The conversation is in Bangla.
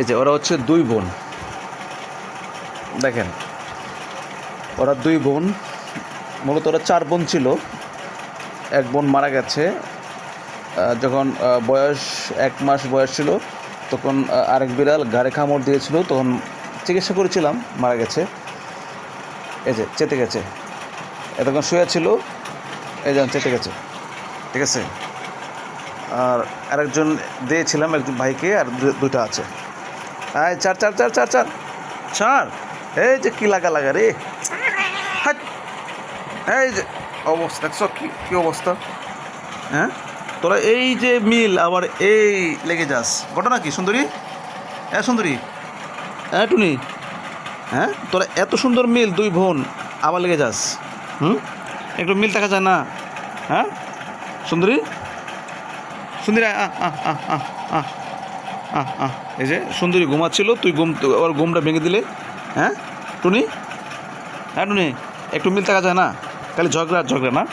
এই যে ওরা হচ্ছে দুই বোন। দেখেন, ওরা দুই বোন, মূলত ওরা চার বোন ছিল। এক বোন মারা গেছে। যখন বয়স এক মাস বয়স ছিল, তখন আরেক বিড়াল গাড়ে কামড় দিয়েছিল, তখন চিকিৎসা করেছিলাম, মারা গেছে। এই যে, চেতে গেছে। এতক্ষণ শুয়ে ছিল, এই যেন চেতে গেছে। ঠিক আছে? আর আরেকজন দিয়েছিলাম, একজন ভাইকে, আর দুটো আছে। আয় চার চার চার চার চার চার এই যে কি লাগা লাগা রে। হাট। এই যে অবস্থা দেখছ কি কি অবস্থা? হ্যাঁ? তোরা এই যে মিল আবার এই লেগে যাস। ঘটনা কি সুন্দরী? হ্যাঁ সুন্দরী। হ্যাঁ টুনি। হ্যাঁ? তোরা এত সুন্দর মিল দুই বোন আবার লেগে যাস। হুম? একটু মিল দেখা যায় না। হ্যাঁ? সুন্দরী? সুন্দরী আহ আহ আহ আহ আহ এই যে সুন্দরী ঘুমাচ্ছিল, তুই ঘুম, ওর ঘুমটা ভেঙে দিলে। হ্যাঁ টুনি? হ্যাঁ টুনি, একটু মিল থাকা যায় না? খালি ঝগড়া ঝগড়া না?